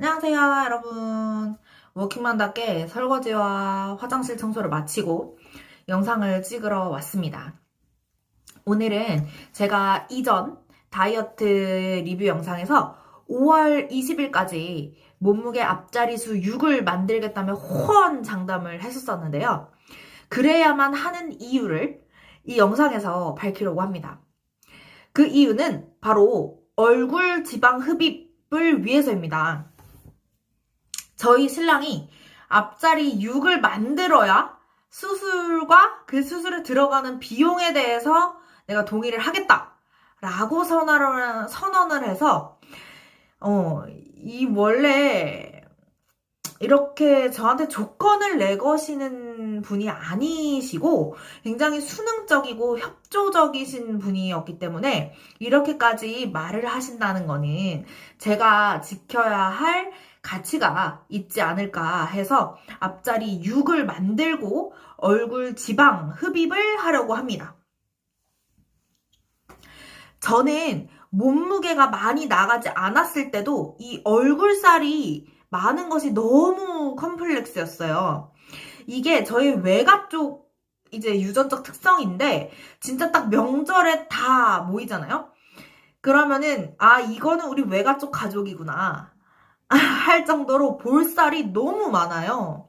안녕하세요, 여러분. 워킹맘답게 설거지와 화장실 청소를 마치고 영상을 찍으러 왔습니다. 오늘은 제가 이전 다이어트 리뷰 영상에서 5월 20일까지 몸무게 앞자리수 6을 만들겠다며 호언 장담을 했었었는데요. 그래야만 하는 이유를 이 영상에서 밝히려고 합니다. 그 이유는 바로 얼굴 지방 흡입을 위해서입니다. 저희 신랑이 앞자리 6을 만들어야 수술과 그 수술에 들어가는 비용에 대해서 내가 동의를 하겠다. 라고 선언을, 선언을 해서, 어, 이 원래 이렇게 저한테 조건을 내거시는 분이 아니시고 굉장히 수능적이고 협조적이신 분이었기 때문에 이렇게까지 말을 하신다는 거는 제가 지켜야 할 가치가 있지 않을까 해서 앞자리 6을 만들고 얼굴 지방 흡입을 하려고 합니다. 저는 몸무게가 많이 나가지 않았을 때도 이 얼굴살이 많은 것이 너무 컴플렉스였어요. 이게 저희 외가 쪽 이제 유전적 특성인데 진짜 딱 명절에 다 모이잖아요. 그러면은 아 이거는 우리 외가 쪽 가족이구나 할 정도로 볼살이 너무 많아요.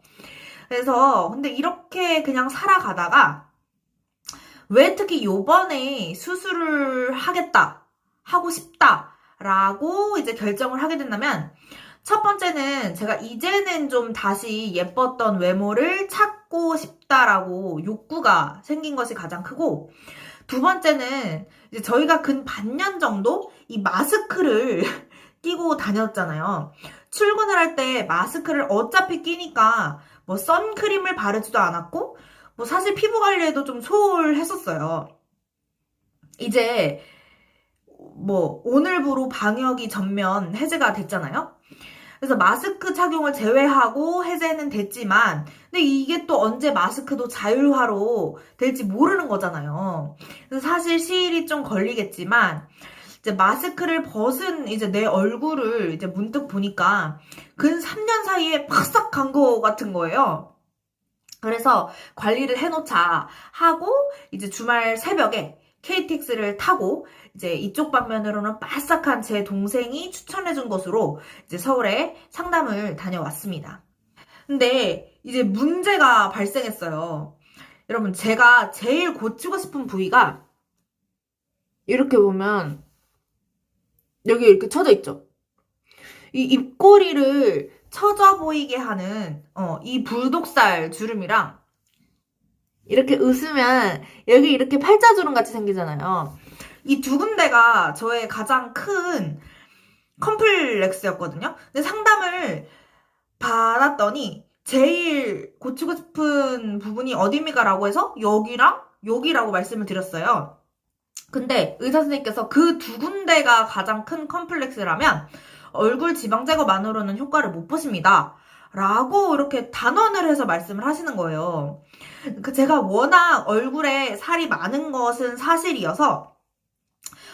그래서 근데 이렇게 그냥 살아가다가 왜 특히 요번에 수술을 하겠다 하고 싶다 라고 이제 결정을 하게 된다면 첫 번째는 제가 이제는 좀 다시 예뻤던 외모를 찾고 싶다라고 욕구가 생긴 것이 가장 크고 두 번째는 이제 저희가 근 반년 정도 이 마스크를 끼고 다녔잖아요. 출근을 할 때 마스크를 어차피 끼니까 뭐 선크림을 바르지도 않았고 뭐 사실 피부 관리에도 좀 소홀했었어요. 이제 뭐 오늘부로 방역이 전면 해제가 됐잖아요. 그래서 마스크 착용을 제외하고 해제는 됐지만 근데 이게 또 언제 마스크도 자율화로 될지 모르는 거잖아요. 그래서 사실 시일이 좀 걸리겠지만 이제 마스크를 벗은 이제 내 얼굴을 이제 문득 보니까 근 3년 사이에 팍싹 간 거 같은 거예요. 그래서 관리를 해놓자 하고 이제 주말 새벽에 KTX를 타고 이제 이쪽 방면으로는 바싹한 제 동생이 추천해준 곳으로 이제 서울에 상담을 다녀왔습니다. 근데 이제 문제가 발생했어요. 여러분, 제가 제일 고치고 싶은 부위가 이렇게 보면 여기 이렇게 쳐져 있죠. 이 입꼬리를 처져 보이게 하는 어, 이 불독살 주름이랑 이렇게 웃으면 여기 이렇게 팔자주름 같이 생기잖아요. 이 두 군데가 저의 가장 큰 컴플렉스였거든요. 근데 상담을 받았더니 제일 고치고 싶은 부분이 어디입니까라고 해서 여기랑 여기라고 말씀을 드렸어요. 근데 의사 선생님께서 그 두 군데가 가장 큰 컴플렉스라면 얼굴 지방 제거만으로는 효과를 못 보십니다. 라고 이렇게 단언을 해서 말씀을 하시는 거예요. 그 제가 워낙 얼굴에 살이 많은 것은 사실이어서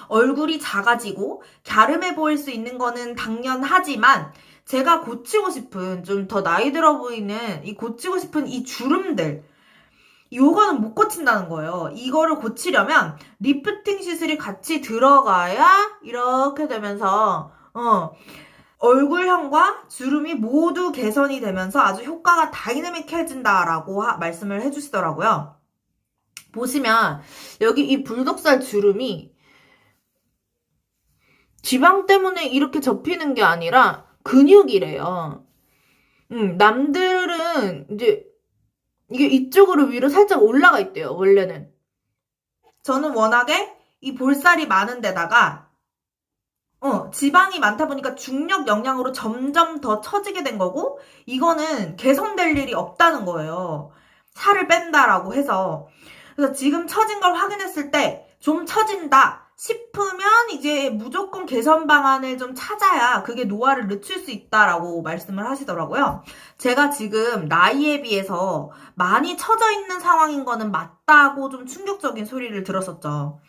얼굴이 작아지고 갸름해 보일 수 있는 거는 당연하지만 제가 고치고 싶은 좀 더 나이 들어 보이는 이 고치고 싶은 이 주름들 요거는 못 고친다는 거예요. 이거를 고치려면 리프팅 시술이 같이 들어가야 이렇게 되면서 어 얼굴형과 주름이 모두 개선이 되면서 아주 효과가 다이내믹해진다라고 하- 말씀을 해주시더라고요. 보시면 여기 이 불독살 주름이 지방 때문에 이렇게 접히는 게 아니라 근육이래요. 음, 남들은 이제 이게 이쪽으로 위로 살짝 올라가 있대요, 원래는. 저는 워낙에 이 볼살이 많은 데다가 어, 지방이 많다 보니까 중력 영향으로 점점 더 처지게 된 거고, 이거는 개선될 일이 없다는 거예요. 살을 뺀다라고 해서. 그래서 지금 처진 걸 확인했을 때, 좀 처진다 싶으면 이제 무조건 개선 방안을 좀 찾아야 그게 노화를 늦출 수 있다라고 말씀을 하시더라고요. 제가 지금 나이에 비해서 많이 처져 있는 상황인 거는 맞다고 좀 충격적인 소리를 들었었죠.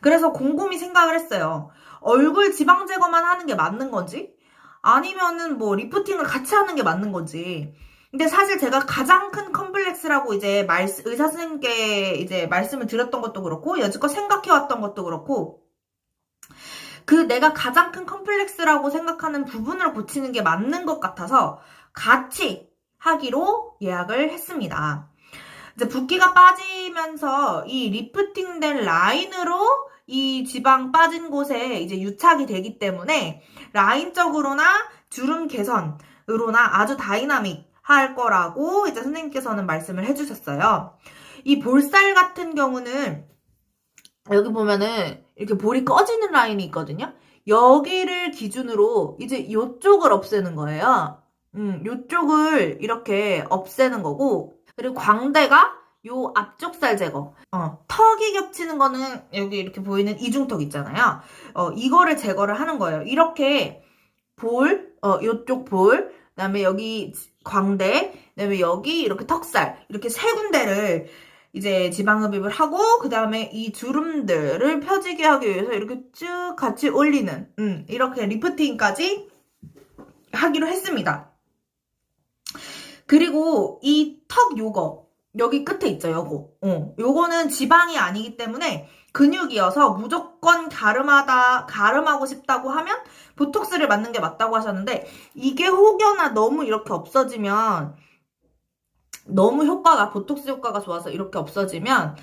그래서 곰곰이 생각을 했어요. 얼굴 지방 제거만 하는 게 맞는 건지? 아니면은 뭐 리프팅을 같이 하는 게 맞는 거지. 근데 사실 제가 가장 큰 컴플렉스라고 이제 말, 의사 선생님께 이제 말씀을 드렸던 것도 그렇고, 여지껏 생각해왔던 것도 그렇고, 그 내가 가장 큰 컴플렉스라고 생각하는 부분을 고치는 게 맞는 것 같아서 같이 하기로 예약을 했습니다. 이제 붓기가 빠지면서 이 리프팅된 라인으로 이 지방 빠진 곳에 이제 유착이 되기 때문에 라인적으로나 주름 개선으로나 아주 다이나믹 할 거라고 이제 선생님께서는 말씀을 해주셨어요. 이 볼살 같은 경우는 여기 보면은 이렇게 볼이 꺼지는 라인이 있거든요. 여기를 기준으로 이제 이쪽을 없애는 거예요. 음, 이쪽을 이렇게 없애는 거고 그리고 광대가 요 앞쪽 살 제거. 어, 턱이 겹치는 거는 여기 이렇게 보이는 이중턱 있잖아요. 어, 이거를 제거를 하는 거예요. 이렇게 볼, 어, 요쪽 볼, 그다음에 여기 광대, 그다음에 여기 이렇게 턱살 이렇게 세 군데를 이제 지방흡입을 하고 그 다음에 이 주름들을 펴지게 하기 위해서 이렇게 쭉 같이 올리는 음, 이렇게 리프팅까지 하기로 했습니다. 그리고 이 턱 요거 여기 끝에 있죠 요거 어, 요거는 지방이 아니기 때문에 근육이어서 무조건 가름하다 가름하고 싶다고 하면 보톡스를 맞는 게 맞다고 하셨는데 이게 혹여나 너무 이렇게 없어지면 너무 효과가 보톡스 효과가 좋아서 이렇게 없어지면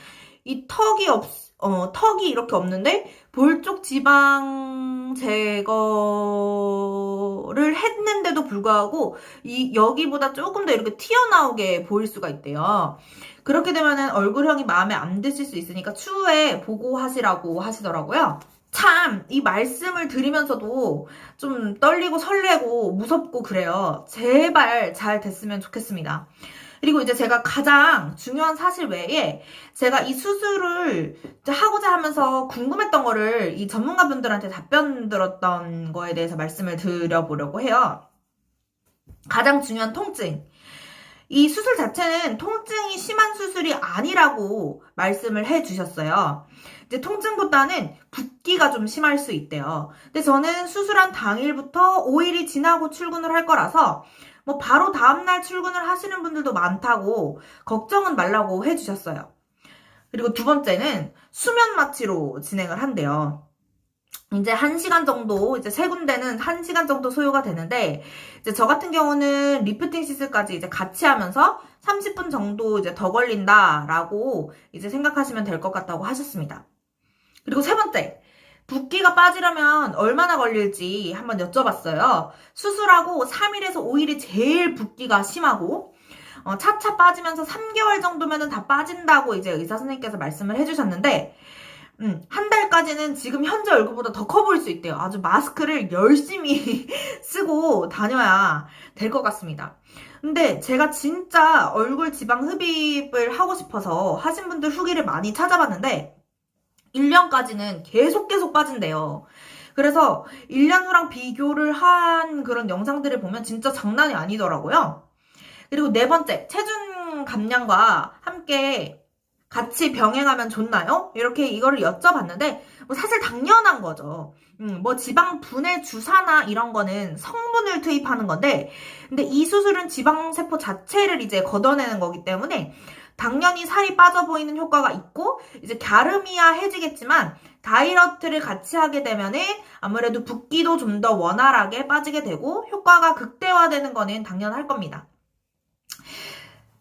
이 턱이 없 어, 턱이 이렇게 없는데 볼 쪽 지방 제거 를 했는데도 불구하고 이 여기보다 조금 더 이렇게 튀어나오게 보일 수가 있대요. 그렇게 되면은 얼굴형이 마음에 안 드실 수 있으니까 추후에 보고하시라고 하시더라고요. 참, 이 말씀을 드리면서도 좀 떨리고 설레고 무섭고 그래요. 제발 잘 됐으면 좋겠습니다. 그리고 이제 제가 가장 중요한 사실 외에 제가 이 수술을 하고자 하면서 궁금했던 거를 이 전문가분들한테 답변 들었던 거에 대해서 말씀을 드려보려고 해요. 가장 중요한 통증. 이 수술 자체는 통증이 심한 수술이 아니라고 말씀을 해 주셨어요. 이제 통증보다는 붓기가 좀 심할 수 있대요. 근데 저는 수술한 당일부터 5일이 지나고 출근을 할 거라서 뭐 바로 다음날 출근을 하시는 분들도 많다고 걱정은 말라고 해주셨어요. 그리고 두 번째는 수면 마취로 진행을 한대요. 이제 한 시간 정도, 이제 세 군데는 한 시간 정도 소요가 되는데, 이제 저 같은 경우는 리프팅 시술까지 이제 같이 하면서 30분 정도 이제 더 걸린다라고 이제 생각하시면 될 것 같다고 하셨습니다. 그리고 세 번째, 붓기가 빠지려면 얼마나 걸릴지 한번 여쭤봤어요. 수술하고 3일에서 5일이 제일 붓기가 심하고 어, 차차 빠지면서 3개월 정도면 다 빠진다고 이제 의사 선생님께서 말씀을 해주셨는데 음, 한 달까지는 지금 현재 얼굴보다 더 커 보일 수 있대요. 아주 마스크를 열심히 쓰고 다녀야 될 것 같습니다. 근데 제가 진짜 얼굴 지방 흡입을 하고 싶어서 하신 분들 후기를 많이 찾아봤는데 1년까지는 계속 계속 빠진대요. 그래서 1년 후랑 비교를 한 그런 영상들을 보면 진짜 장난이 아니더라고요. 그리고 네 번째, 체중 감량과 함께 같이 병행하면 좋나요? 이렇게 이거를 여쭤봤는데, 뭐 사실 당연한 거죠. 음, 뭐 지방 분해 주사나 이런 거는 성분을 투입하는 건데, 근데 이 수술은 지방세포 자체를 이제 걷어내는 거기 때문에, 당연히 살이 빠져 보이는 효과가 있고 이제 갸름이야 해지겠지만 다이어트를 같이 하게 되면은 아무래도 붓기도 좀 더 원활하게 빠지게 되고 효과가 극대화되는 거는 당연할 겁니다.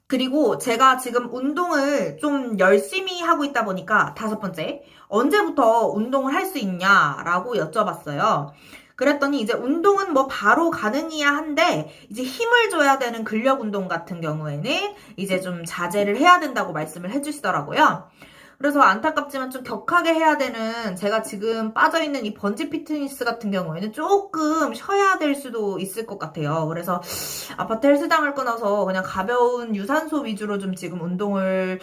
그리고 제가 지금 운동을 좀 열심히 하고 있다 보니까 다섯 번째, 언제부터 운동을 할 수 있냐라고 여쭤봤어요. 그랬더니 이제 운동은 뭐 바로 가능해야 한데 이제 힘을 줘야 되는 근력 운동 같은 경우에는 이제 좀 자제를 해야 된다고 말씀을 해주시더라고요. 그래서 안타깝지만 좀 격하게 해야 되는 제가 지금 빠져있는 이 번지 피트니스 같은 경우에는 조금 쉬어야 될 수도 있을 것 같아요. 그래서 아파트 헬스장을 끊어서 그냥 가벼운 유산소 위주로 좀 지금 운동을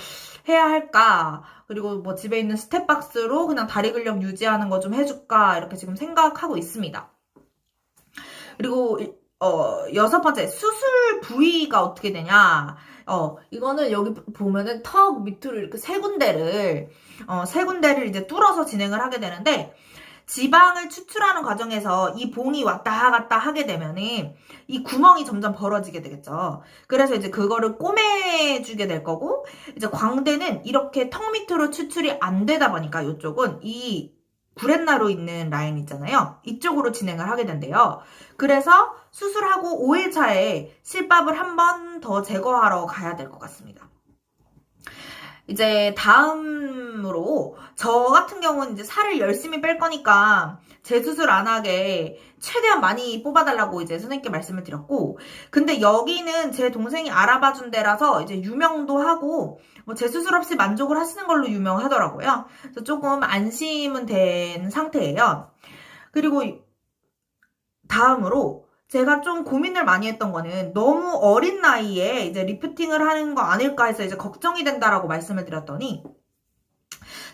해야 할까 그리고 뭐 집에 있는 스텝박스로 그냥 다리 근력 유지하는 거 좀 해줄까 이렇게 지금 생각하고 있습니다. 그리고 어 여섯 번째 수술 부위가 어떻게 되냐? 어 이거는 여기 보면은 턱 밑으로 이렇게 세 군데를 어 세 군데를 이제 뚫어서 진행을 하게 되는데 지방을 추출하는 과정에서 이 봉이 왔다 갔다 하게 되면은 이 구멍이 점점 벌어지게 되겠죠. 그래서 이제 그거를 꼬매주게 될 거고 이제 광대는 이렇게 턱 밑으로 추출이 안 되다 보니까 이쪽은 이 구렛나루 있는 라인 있잖아요. 이쪽으로 진행을 하게 된대요. 그래서 수술하고 5일 차에 실밥을 한 번 더 제거하러 가야 될 것 같습니다. 이제 다음으로 저 같은 경우는 이제 살을 열심히 뺄 거니까 재수술 안 하게 최대한 많이 뽑아달라고 이제 선생님께 말씀을 드렸고 근데 여기는 제 동생이 알아봐 준 데라서 이제 유명도 하고 뭐 재수술 없이 만족을 하시는 걸로 유명하더라고요. 그래서 조금 안심은 된 상태예요. 그리고 다음으로 제가 좀 고민을 많이 했던 거는 너무 어린 나이에 이제 리프팅을 하는 거 아닐까 해서 이제 걱정이 된다라고 말씀을 드렸더니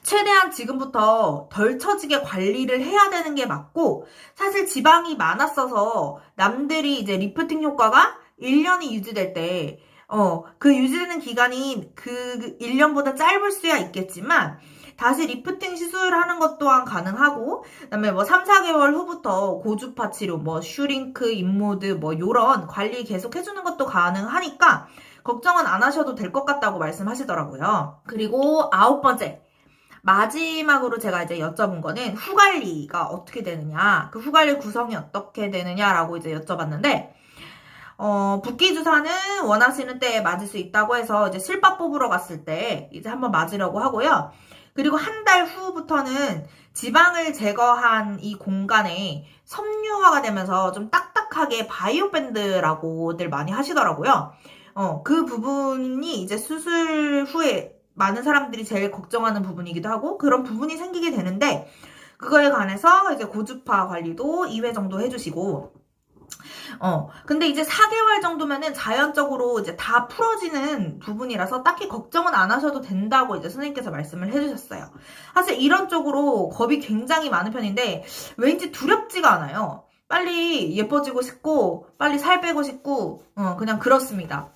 최대한 지금부터 덜 처지게 관리를 해야 되는 게 맞고 사실 지방이 많았어서 남들이 이제 리프팅 효과가 1년이 유지될 때 어, 그 유지되는 기간이 그 1년보다 짧을 수야 있겠지만 다시 리프팅 시술하는 것 또한 가능하고 그다음에 뭐 3, 4개월 후부터 고주파 치료, 뭐 슈링크, 인모드 뭐 요런 관리 계속 해주는 것도 가능하니까 걱정은 안 하셔도 될 것 같다고 말씀하시더라고요. 그리고 아홉 번째. 마지막으로 제가 이제 여쭤본 거는 후 관리가 어떻게 되느냐, 그 후 관리 구성이 어떻게 되느냐라고 이제 여쭤봤는데, 어, 붓기 주사는 원하시는 때에 맞을 수 있다고 해서 이제 실밥 뽑으러 갔을 때 이제 한번 맞으려고 하고요. 그리고 한 달 후부터는 지방을 제거한 이 공간에 섬유화가 되면서 좀 딱딱하게 바이오 밴드라고들 많이 하시더라고요. 어, 그 부분이 이제 수술 후에 많은 사람들이 제일 걱정하는 부분이기도 하고 그런 부분이 생기게 되는데 그거에 관해서 이제 고주파 관리도 2회 정도 해주시고 어, 근데 이제 4개월 정도면은 자연적으로 이제 다 풀어지는 부분이라서 딱히 걱정은 안 하셔도 된다고 이제 선생님께서 말씀을 해주셨어요. 사실 이런 쪽으로 겁이 굉장히 많은 편인데 왠지 두렵지가 않아요. 빨리 예뻐지고 싶고, 빨리 살 빼고 싶고, 어, 그냥 그렇습니다.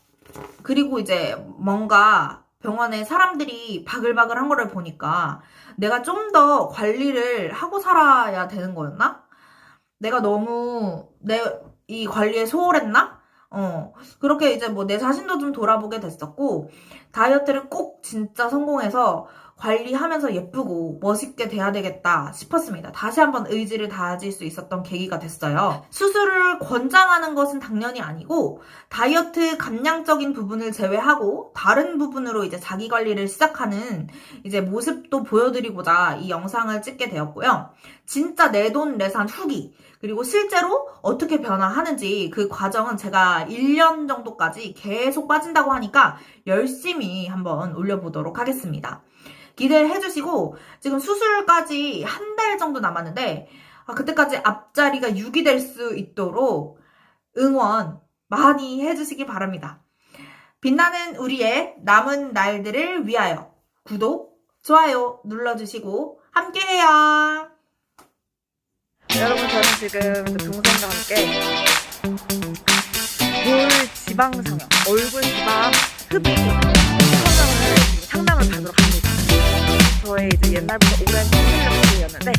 그리고 이제 뭔가 병원에 사람들이 바글바글 한 거를 보니까 내가 좀 더 관리를 하고 살아야 되는 거였나? 내가 너무 내 이 관리에 소홀했나? 어, 그렇게 이제 뭐 내 자신도 좀 돌아보게 됐었고, 다이어트를 꼭 진짜 성공해서 관리하면서 예쁘고 멋있게 돼야 되겠다 싶었습니다. 다시 한번 의지를 다질 수 있었던 계기가 됐어요. 수술을 권장하는 것은 당연히 아니고, 다이어트 감량적인 부분을 제외하고, 다른 부분으로 이제 자기 관리를 시작하는 이제 모습도 보여드리고자 이 영상을 찍게 되었고요. 진짜 내돈 내산 후기, 그리고 실제로 어떻게 변화하는지 그 과정은 제가 1년 정도까지 계속 빠진다고 하니까 열심히 한번 올려보도록 하겠습니다. 기대를 해주시고 지금 수술까지 한 달 정도 남았는데 아, 그때까지 앞자리가 6이 될 수 있도록 응원 많이 해주시기 바랍니다. 빛나는 우리의 남은 날들을 위하여 구독, 좋아요 눌러주시고 함께해요. 여러분 저는 지금 그 동생과 함께 볼 지방 성형, 얼굴 지방 흡입 지금 상담을 받으러 갑니다. 저의 이제 옛날부터 오랜 친구라고 연애인데